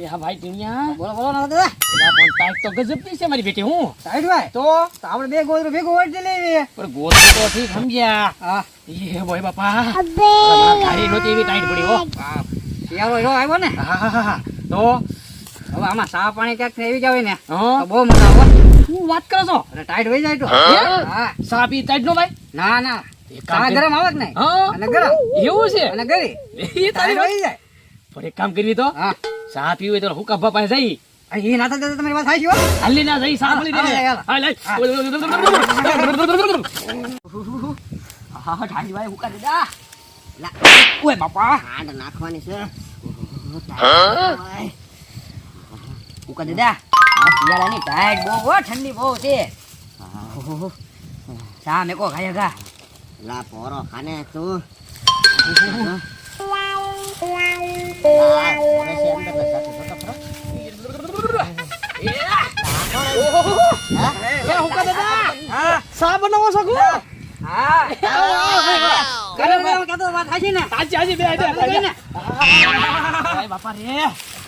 અરે હા ભાઈ ટીણિયા. બોલો બોલો ના દાદા. એલા પણ ટાઈટ તો ગજબની છે મારી બેટી હું? ભાઈ? તો? આપણે બે ગોદરું ભેગું વળતી લેવી પણ ગોતું તો ઠીક સમજ્યા. હા. એ બોય બાપા. ગાડી નહોતી એવી ટાઈટ પડી હો. હા શિયાળો આવ્યો ને. હા હા હા તો? હવે આમાં સા પાણી ક્યાંક ને એવી જ ને. હા? તો બહુ મજા આવે શું વાત કરો છો? ટાઈટ વહી જાય તો. હા? સા પી ટાઈટ નો ભાઈ? ના ના. સા ગરમ આવે કે નહીં? હા. અને ગરમ. એવું છે? અને ગરી. એ તારી જાય. પણ એક કામ કરવી તો. હા. સા પીવી તો હુકા બાપા પાસે જઈ આ ના દાદા તમારી વાત થાય છે હો હાલી ના જઈ સા મળી હા, દે હાલ, હા લઈ હા હા ઠાડી ભાઈ હુકા દીધા ઓય બાપા હાડ નાખવાની છે હુકા દીધા શિયાળાની ટાઈટ બહુ હો ઠંડી બહુ છે ચા મેકો ખાય ગા લા પોરો ખાને તું સા બનાવો છો ગો હા કરે ભાઈ કાતો વાત થાય ને આજે આજે બે આજે ને બાપા રે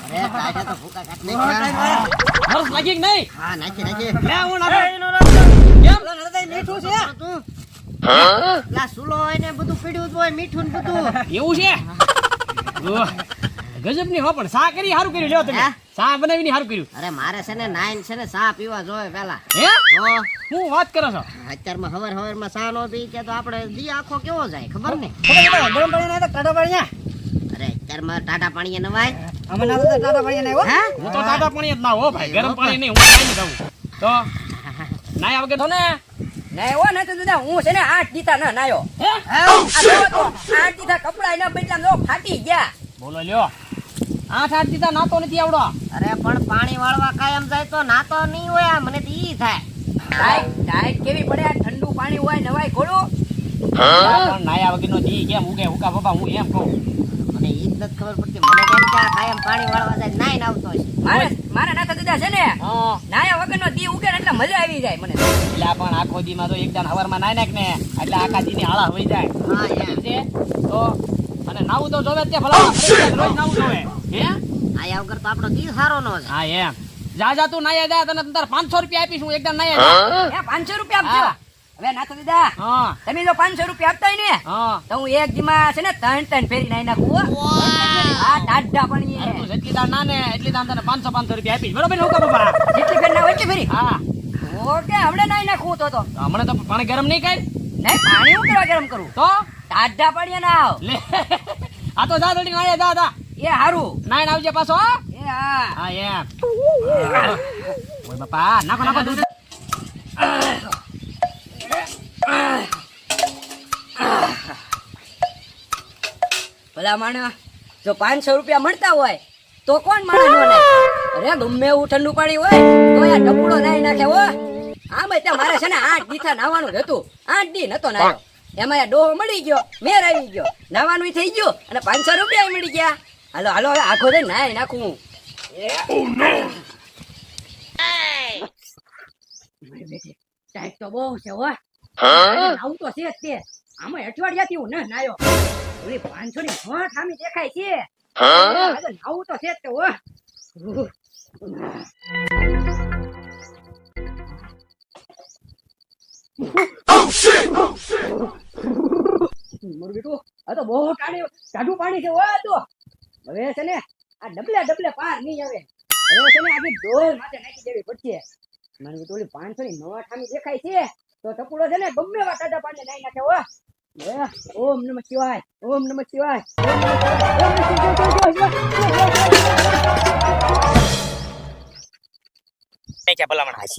અરે તાજા તો ભૂકા કાઢ નાખ્યા. મરસ લાગી કે હા નાખી નાખી લે હું નાખો કેમ લા મીઠું છે તું લા સુલો હોય ને બધું પીડ્યું હોય મીઠું ને બધું એવું છે ઓહ, ગજબની હો પણ સા કરી સારું કર્યું લ્યો તમે. હે? સા બનાવીને સારું કર્યું. અરે મારે છે ને નાઈન છે ને સા પીવા જોઈએ પેલા હે? હું વાત કરો છો? અત્યારમાં હવાર હવારમાં સા નો પી કે તો આપણે દી આખો કેવો જાય ખબર ને ગરમ પાણી ના તો કાઢા પાણી ના અરે અત્યારમાં ટાટા પાણી નવાય અમે ના તો ટાટા પાણી ના હો. હું? તો ટાટા પાણી જ ના હો ભાઈ. ગરમ પાણી નહીં હું નાઈ જાઉં. તો? નાયા વગર તો ને? નાય હો ને તો દાદા હું છે ને આઠ દીતા ના નાયો. હે? આ તો આઠ દીતા કપડા એના બદલા જો ફાટી ગયા. બોલો લ્યો. આઠ આઠ દીધા નાતો નથી આવડો. અરે પણ પાણી વાળવા કાયમ જાય તો નાતો નહીં હોય મને તો ઈ થાય. ટાઈટ ડાયટ કેવી પડે આ ઠંડુ પાણી હોય નવાય ખોડું? નાયા નાયા વગરનો જી કેમ ઉગે ઉગા બાપા હું એમ કહું. મને ઈ જ નથી ખબર પડતી. મને કેમ કે કાયમ પાણી વાળવા જાય નાઈન આવતો હશે. મારે મારા નાતા દીધા છે ને? નાયા નાયા વગરનો દી ઉગે ને એટલે મજા આવી જાય મને. એટલે પણ આખો દી માં તો એકદમ હવારમાં નાય નાખ ને એટલે આખા જી ની હાળા હોઈ જાય. હા એમ. છે? તો અને નાવું તો જોવે તે ભલા. રોજ નાવું જોવે. હે? આયા વગર તો આપણો દી સારો નો છે હા એમ. જા જા તું નાયા જા તને તાર પાંચસો રૂપિયા આપીશ હું એકદમ નાયા જા હે પાંચસો રૂપિયા આપજો. હવે નાતા દીદા હા. તમે જો પાંચસો રૂપિયા આપતા ને હા. તો હું એક દીમાં છે ને ત્રણ ત્રણ ફેરી નાઈ નાખું હા. ટાઢા પણ એ તું જેટલી દાન ના ને એટલી દાન તને પાંચસો પાંચસો રૂપિયા આપીશ. બરોબર ને હું કહું બાપા જેટલી ફેર ના હોય એટલી ફેરી. હા. ઓકે હમણાં નાઈ નાખું તો તો. હમણે તો પાણી ગરમ નહીં કઈ નહીં પાણી હું કરવા ગરમ કરું? તો? ટાઢા પડ્યા ના આવ. લે આ તો જા જલ્દી નાયા જા જા. એ હારું. નાઈન આવજે પાછો હા. એ હા. હા એમ. ઓય બાપા નાખો નાખો દૂધ. ભલા માણસ જો પાંચસો રૂપિયા મળતા હોય તો કોણ માણસ નો અરે ગમે એવું ઠંડુ પાણી હોય તો આ ટપુડો નાઈ નાખે હો. આમ ત્યાં મારે છે ને આઠ દીથા નાવાનું હતું. આઠ દી નતો નાયો. એમાં આ ડોહો મળી ગયો મેર આવી ગયો. નાવાનું થઈ ગયું અને પાંચસો રૂપિયા મળી ગયા. હાલો હાલો હવે આખો દે નાઈ નાખું ટાઈટ તો બહુ છે હો. આવું તો છે તે. આમાં અઠવાડિયાથી હું ન નાયો. ઓલી પાંચસો ની નોટ સામે દેખાય છે. આજે તો છે જ તે હો. મારું બેટું આ તો બહુ ટાણી ટાઢું પાણી છે ઓ તો. હવે છે ને આ ડબલે ડબલે પાર નહીં આવે. હવે છે ને આખી ડોલ માથે નાખી દેવી પડશે. મને બેટું ઓલી પાંચસો ની નવા ઠામી દેખાય છે. તો ટપુડો છે ને ગમે એવા ટાઢા પાણી નાઈ નાખે ઓ ઓમ નમ શિવાય ઓમ નમ શિવાય.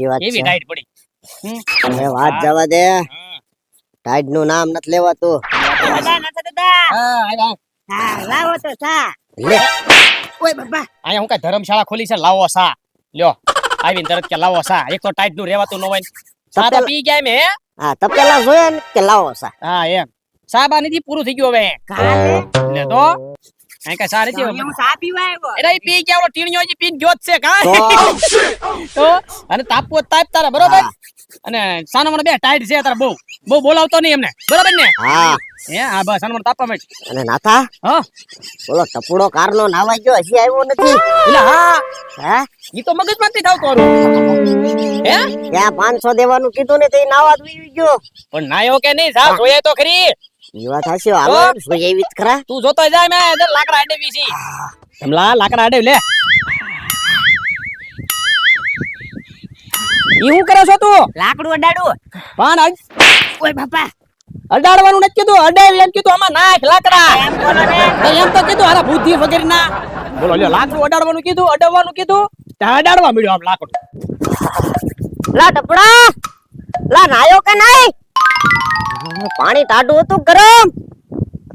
વાત એવી ટાઈટ પડી? વાત જવા દે. ટાઈડનું નામ નથી લેવાતું. લાવો તો સા ઓય બાબા અહીંયા હું કઈ ધર્મશાળા ખોલી છે? લાવો સા. લ્યો આવીને તરત કે લાવો સા. એક તો ટાઈટનું રેવાતું ન. હોય સા તો પી ગયા મે હે? હા તપેલા જોયા ને કે લાવો સા. હા એમ. સાબા નથી પૂરું થઈ ગયું હવે. કાલે? લે તો. અહીં કઈ સારી નથી હું સા પીવા આવ્યો? એટલે પી ગયા ઓલો ટીણીયો જી પીન ગયો છે કા તો તો અને તાપવો તાપ તારા બરોબર? અને સાનમણ બે ટાઈટ છે તારે બહુ. બહુ બોલાવતો નહીં એમને. બરાબર ને? હા. હે હા બસ સાનમણ તાપવા માંડ અને નાથા? હા? બોલો ટપુડો કારનો નાવા ગયો હજી આવ્યો નથી? એટલે હા. હે? ઈ તો મગજમાં માંથી થાવ થતું હે? ત્યાં પાંચસો દેવાનું કીધું ને તે નાવા જ ગયો. પણ નાયો કે નહીં? જા જોઈએ તો ખરી. ઈ વાત હાચી હાલો. જોઈએ જ ખરા. તું જોતો જાય મે લાકડા આડે વીસી સમલા લાકડા આડે લે. ઈ હું કરે છો તું? લાકડું અડાડું. પણ અડ- ઓય બાપા. અડાડવાનું નથી કીધું. અડાડ એમ કીધું આમાં નાખ લાકડા. એમ તો કીધું હારા બુદ્ધિ વગેરે ના બોલો લ્યો લાકડું અડાડવાનું કીધું અડાડવાનું કીધું. ત્યાં અડાડવા મળ્યો આમ લાકડું. લા ડપડા લા નાયો કે નહીં? પાણી ટાઢું હતું ગરમ.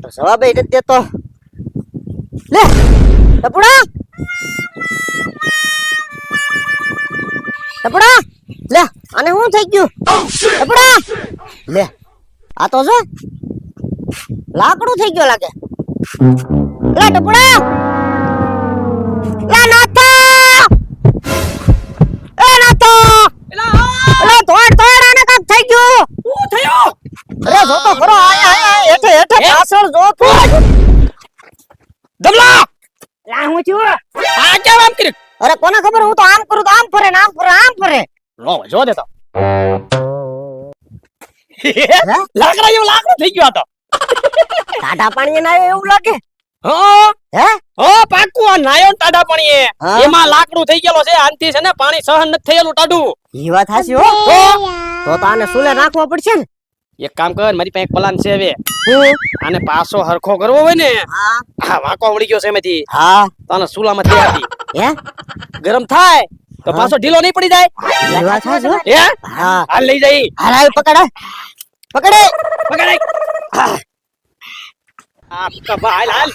તો જવાબ નથી દેતો. લે ડપડા ટપડા. લે આને શું થઈ ગયું? ટપડા લે આ તો જો લાકડું થઈ ગયું લાગે. લે ટપડા લે નાથા! એ નાથા! અરે તોડ તોડ આને કાક થઈ ગયું. શું થયું? અરે જો તો ખરો આયા આયા હેઠે હેઠે? પાછળ જો તો. દમલા લા હું છું? આ કેમ આમ કર્યું અરે કોને ખબર? હું તો આમ કરું તો આમ ફરે ને આમ ફરે આમ ફરે. લો જો દેતો. લાકડા જેવું લાકડું થઈ ગયું આ તો. ટાઢા પાણી ના એવું લાગે? હા હે? ઓ પાકું આ નાયો ટાડા પાણી એમાં લાકડું થઈ ગયેલો છે આનથી છે ને પાણી સહન નથી થયેલું ટાડું ઈ વાત હાસી હો. તો તો તો સુલે રાખવો પડશે ને? એક કામ કર મારી પાસે એક પ્લાન છે હવે? આને પાછો હરખો કરવો હોય ને હા. વાંકો વળી ગયો છે એમાંથી. હા. તને સુલામાં આપી હે? ગરમ થાય. તો પાછો ઢીલો નહીં પડી જાય? હો. હે? હા. હાલ લઈ જઈ. હાલ પકડ. પકડે. પકડાઈ આ કબા હાલ હાલ.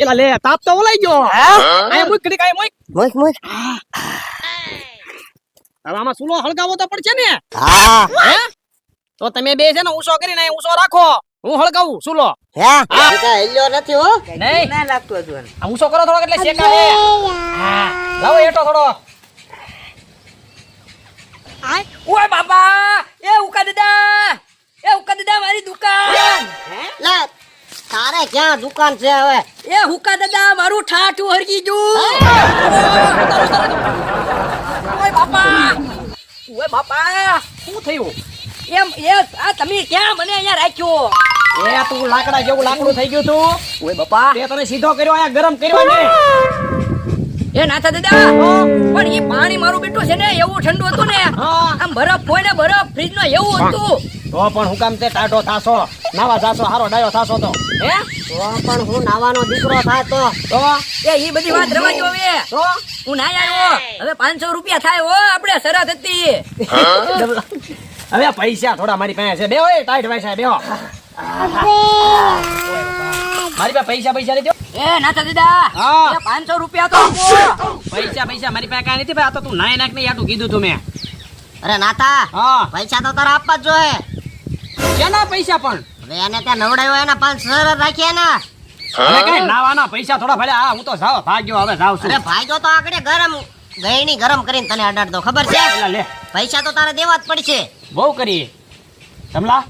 એલા લે તાપ તો ઓલાઈ ગયો. મુક કડી કાય મુક. મોક મોક. હવે આમાં સુલો હળગાવો તો પડશે ને. હા. હે? તો તમે બે છે ને ઊંચો કરીને ઊંચો રાખો. હું હળગાવું? શું હે? ઈ કાંઈ હેલ્યો નથી હો. નહીં. ના લાગતો હતું. આ ઊંચો કરો થોડો એટલે શેકાય હા. લાવો એટો થોડો. ઓય બાપા એ ઉકા દાદા એ ઉકા દાદા મારી દુકાન. લા તારે ક્યાં દુકાન છે હવે? એ હુકા દાદા મારું ઠાઠું હરકી ગયું. ઓય બાપા ઓય બાપા શું થયું? એમ એ આ તમે ક્યાં મને અહીંયા રાખ્યો? એ તું લાકડા જેવું લાકડું થઈ ગયું તું. ઓય બાપા. તે તને સીધો કર્યો આ ગરમ કર્યો ને એ નાથા દાદા પણ એ પાણી મારું બેઠું છે ને એવું ઠંડુ હતું ને. હા. આમ બરફ હોય ને બરફ ફ્રીજ નો એવું હતું. તો પણ હું કામ તે ટાઢો થાશો? નાવા જાશો હારો ડાયો થાશો તો. હે? તો પણ હું નાવાનો દીકરો થાય તો. તો? એ ઈ બધી વાત રવા જો હવે. તો? હું ના આવ્યો. હવે પાંચસો રૂપિયા થાય હો આપણે શરત હતી. હવે પૈસા થોડા મારી પાસે છે. બેહો એ ટાઈટ પૈસા બેહો. મારી પાસે પૈસા પૈસા લેજો એ નાતા દાદા હા. પાંચસો રૂપિયા તો. પૈસા પૈસા મારી પાસે કાંઈ નથી ભાઈ આ તો તું નાય નાખ નહીં આટલું કીધું તું મેં. અરે નાતા હા. પૈસા તો તારા આપવા જ જોઈએ. કેના પૈસા પણ? હવે એને ત્યાં નવડાયો એના પાંચ સર રાખ્યા ના અરે કઈ નાવાના પૈસા થોડા ભલે હા હું તો જાવ ભાગ્યો હવે જાવ છું. અરે ભાગ્યો તો આગળ ગરમ ગયણી ગરમ કરીને તને અડાડ દો ખબર છે? લે. પૈસા તો તારે દેવા જ પડશે. બહુ કરી. સમલા?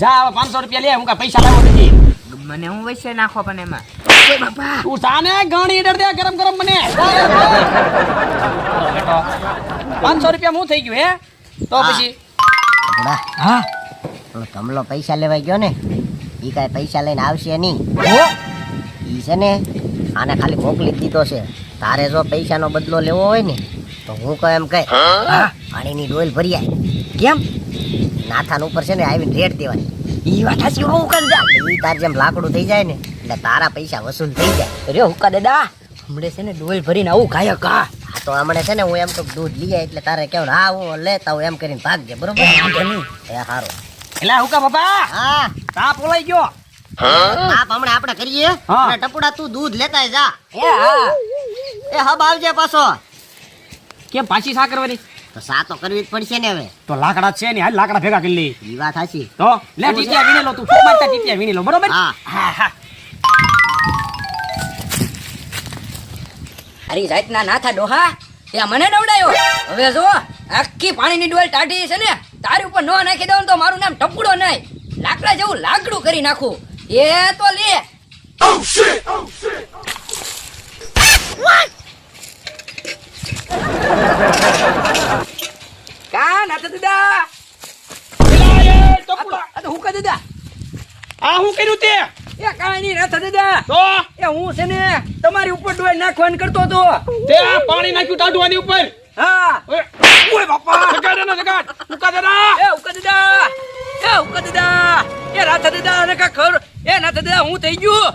જા હવે પાંચસો રૂપિયા લે હું કાંઈ પૈસા લાવો નથી. મને હું વૈસે નાખો પણ એમાં. તું સાને ગણી ડર દે ગરમ ગરમ મને. પાંચસો રૂપિયા હું થઈ ગયું હે? તો પછી? હા? તમલો પૈસા લેવા ગયો ને ઈ કાંઈ પૈસા લઈને આવશે નહીં. ઈ છે ને આને ખાલી મોકલી જ દીધો છે. તારે જો પૈસાનો બદલો લેવો હોય ને તો હું કહું એમ કહે પાણીની ડોલ ભરી આય. કેમ? નાથાન ઉપર છે ને આવીને રેટ દેવાની ઈ વાત હાચી હું હુકા દાદા ઈ તાર જેમ લાકડું થઈ જાય ને એટલે તારા પૈસા વસૂલ થઈ જાય. અરે હુકા દાદા? હમણે છે ને ડોલ ભરીને આવું ગાય કા? આ તો હમણે છે ને હું એમ તો દૂધ લઈ એટલે તારે કેવું હા હું લેતા હું એમ કરીને ભાગજે બરોબર? એ હારો. એટલે હુકા બાપા? હા. તાપ ઓલાઈ ગયો. આપ હમણાં આપણે કરીએ. અને ટપુડા તું દૂધ લેતા જા. એ હા. એ હબ આવજે પાછો. કેમ પાછી સા કરવાની? તો સા તો કરવી જ પડશે ને હવે. તો લાકડા છે ને હાલ લાકડા ભેગા કરી લઈ. ઈ વાત હાચી. તો લે ટીટિયા વીણી લો તું ફૂક મારતા ટીટિયા વીણી લો બરોબર? હા. હા અરે જાતના નાથા ડોહા ત્યાં મને નવડાયો. હવે જો આખી પાણીની ડોલ ટાઢી છે ને તારી ઉપર ન નાખી દઉં ને તો મારું નામ ટપકડો નહીં લાકડા જેવું લાકડું કરી નાખું. એ તો લે. દીદા આ તો હું કહી દીધા આ હું કર્યું તે? એ કાંઈ નહીં નાતા દીદા તો? એ હું છે ને તમારી ઉપર ડોય નાખવાનું કરતો હતો. તે પાણી નાખ્યું ટાઢવાની ઉપર? હા. ઓય બાપા! જગાડ ના જગાડ! ઉકા દે ના એ ઉકા દીદા એ ઉકા દીદા એ રાતા દીધા ને કા ખર એ નાતા દીદા હું થઈ ગયું.